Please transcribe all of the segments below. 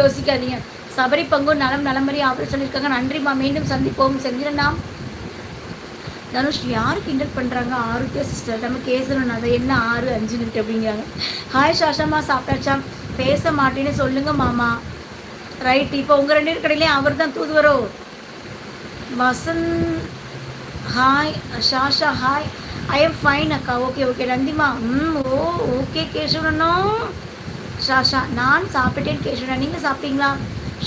யோசிக்காதீங்க. சபரி பங்கு நலம் நலமறி அப்படி சொல்லியிருக்காங்க. நன்றிம்மா மீண்டும் சந்திப்போம். செஞ்சிடனா தனுஷ் யார் கிண்டல் பண்ணுறாங்க ஆரோக்கிய சிஸ்டர் நம்ம கேசவன் அதை என்ன? ஆறு அஞ்சு மினிட் அப்படிங்கிறாங்க. ஹாய் சாஷாமா சாப்பிட்டாச்சா? பேச மாட்டேன்னு சொல்லுங்க மாமா. ரைட் இப்போ உங்கள் ரெண்டு கடையிலையும் அவர் தான் தூதுவரோ? Vasanth hi Shasha hi I am fine அக்கா. ஓகே ஓகே நந்திமா ம் ஓ ஓகே கேசவனோ ஷாஷா நான் சாப்பிட்டேன் கேசவனா நீங்கள் சாப்பிட்டீங்களா?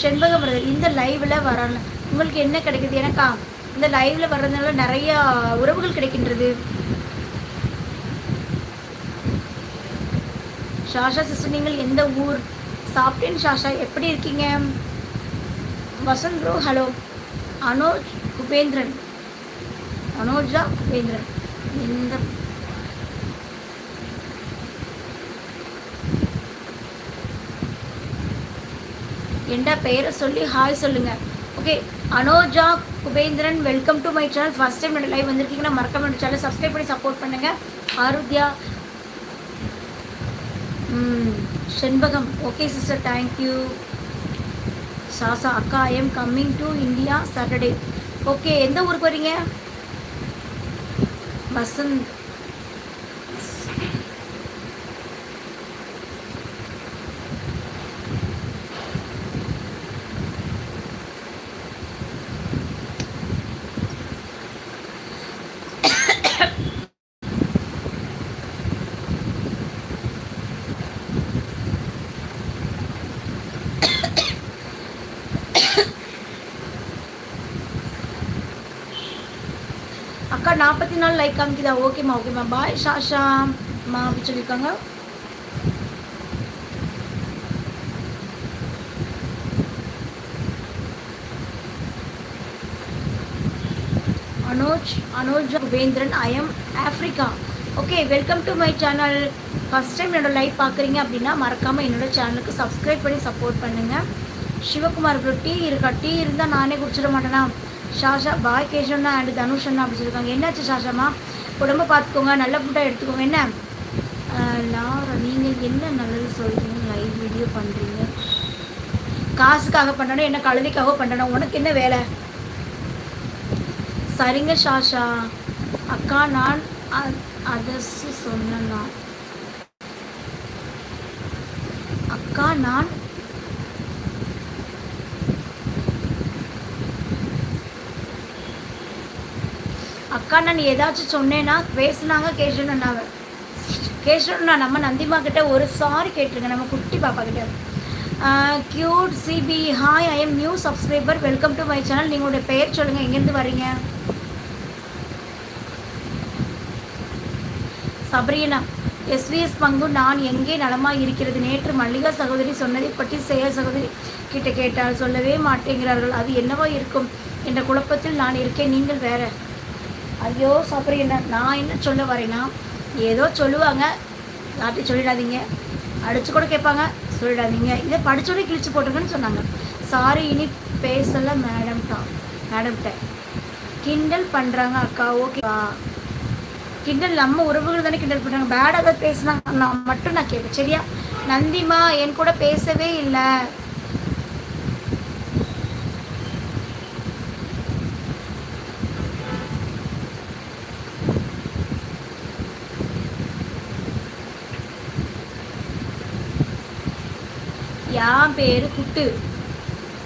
செண்பகம் பிரதர் இந்த லைவில் வரல உங்களுக்கு என்ன கிடைக்குது? எனக்கா? இந்த லைவ்ல வர்றதுனால நிறைய உறவுகள் கிடைக்கின்றது. ஷாஷா சிஸ்டர் நீங்கள் எந்த ஊர்? சாப்பிட்டேன் ஷாஷா எப்படி இருக்கீங்க? Vasanth bro hello Anoj Kubendran. Anoja Kubendran. இந்த என்ற பெயரை சொல்லி ஹாய் சொல்லுங்கள் okay Anoja Kubendran welcome to my channel first time என்னோட லைவ் வந்திருக்கீங்கன்னா மறக்க வேண்டிய சேனல் சப்ஸ்கிரைப் பண்ணி சப்போர்ட் பண்ணுங்கள் Arudhya Shenbagam. Okay sister thank you Sasha அக்கா I am coming to India Saturday okay எந்த ஊருக்கு வரீங்க வசந்த். அக்கா நாற்பத்தி நாலு லைக் காமிக்குதா? ஓகேம்மா ஓகேம்மா பாய் ஷாஷா அம்மா அப்படி சொல்லியிருக்காங்க. Anoj Anoj Kubendran I am Africa okay welcome to my channel first time என்னோடய லைவ் பார்க்குறீங்க அப்படின்னா மறக்காமல் என்னோட சேனலுக்கு சப்ஸ்கிரைப் பண்ணி சப்போர்ட் பண்ணுங்கள் சிவகுமார் ப்ரோ டீ இருக்கா? டீ இருந்தால் நானே குடிச்சிட மாட்டேனா? ஷாஷா பாய் கேஷன்னா அண்ட் தனுஷ் அண்ணா அப்படி சொல்லியிருக்காங்க. என்னாச்சு ஷாஷாமா உடம்ப பார்த்துக்கோங்க நல்ல ஃபுட்டாக எடுத்துக்கோங்க. என்ன? லாரா நீங்கள் என்ன நல்லது சொல்கிறீங்க லைவ் வீடியோ பண்ணுறீங்க காசுக்காக பண்ணணும் என்ன கழுதிக்காக பண்ணணும் உனக்கு என்ன வேலை? சரிங்க ஷாஷா. அக்கா நான் அதர்ஸ் சொன்னா அக்கா நான் அக்கா நான் ஏதாச்சும் சொன்னேன்னா பேசுனாங்க கேஷவனாவை கேஷவனா நம்ம நந்திமா கிட்ட ஒரு சாரி கேட்டிருங்க நம்ம குட்டி பாப்பா கிட்ட. Cute Sibi hi I am new subscriber welcome to my channel நீங்களுடைய பெயர் சொல்லுங்கள் எங்கேருந்து வரீங்க சபரியனா எஸ்விஎஸ் பங்கு நான் எங்கே நலமாக இருக்கிறது? நேற்று மல்லிகா சகோதரி சொன்னதை பற்றி செய்ய சகோதரி கிட்ட கேட்டால் சொல்லவே மாட்டேங்கிறார்கள். அது என்னவா இருக்கும்? என்ற குழப்பத்தில் நான் இருக்கேன். நீங்கள் வேற. ஐயோ சப்ரீனா நான் என்ன சொல்ல வரேன்னா ஏதோ சொல்லுவாங்க. யார்ட்டையும் சொல்லிடாதீங்க. அடித்து கூட கேட்பாங்க. சொல்லிடாதீங்க. இதை படிச்சோடனே கிழிச்சு போட்டுருங்கன்னு சொன்னாங்க. சாரி இனி பேசலை மேடம்டா மேடம்கிட்ட கிண்டல் பண்ணுறாங்க அக்கா. ஓகேவா கிண்டல் நம்ம உறவுகள் தானே கிண்டல் பண்ணுறாங்க பேடாக ஏதாவது பேசினாங்க. நான் மட்டும் நான் கேட்பேன் சரியா? நந்திமா என் கூட பேசவே இல்லை. என் பேர் குட்டு.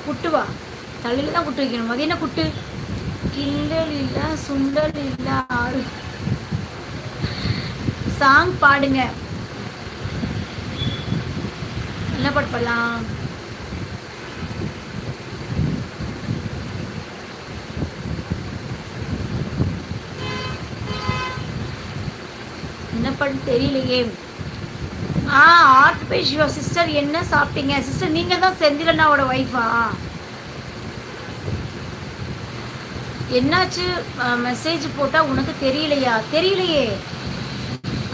குட்டுவா தலையில தான் குட்டு வைக்கணும். அது என்ன குட்டு? கிண்டல் இல்லை சுண்டல் இல்லை ஆறு. சாங் பாடுங்க. என்ன பாட்டு பாடலாம்? என்ன பாட்டு தெரியலையே. ஆ ஆர்ட் சிஸ்டர் என்ன சாப்பிட்டீங்க? சிஸ்டர் நீங்கள் தான் செந்திலண்ணாவோட ஒய்ஃபா என்னாச்சு? மெசேஜ் போட்டால் உனக்கு தெரியலையா? தெரியலையே.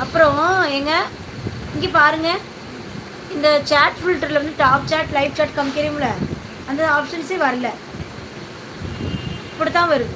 அப்புறம் எங்க இங்கே பாருங்க. இந்த சேட் ஃபில்டரில் வந்து டாப் சேட் லைவ் சேட் காமிக்கிறீங்கள அந்த ஆப்ஷன்ஸே வரல. இப்படி தான் வருது.